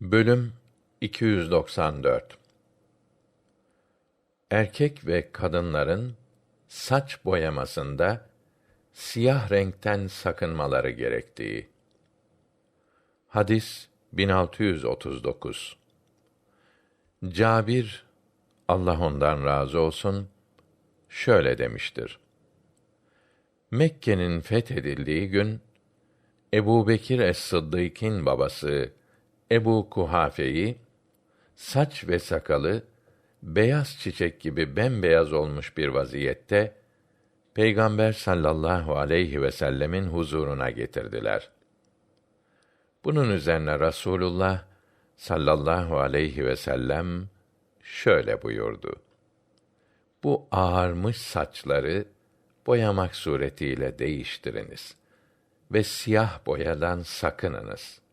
Bölüm 294 Erkek ve kadınların saç boyamasında siyah renkten sakınmaları gerektiği. Hadis 1639 Cabir Allah ondan razı olsun şöyle demiştir. Mekke'nin fethedildiği gün Ebu Bekir es-Sıddık'ın babası Ebu Kuhafe'yi saç ve sakalı beyaz çiçek gibi bembeyaz olmuş bir vaziyette Peygamber sallallahu aleyhi ve sellemin huzuruna getirdiler. Bunun üzerine Rasulullah sallallahu aleyhi ve sellem şöyle buyurdu. Bu ağarmış saçları boyamak suretiyle değiştiriniz ve siyah boyadan sakınınız.''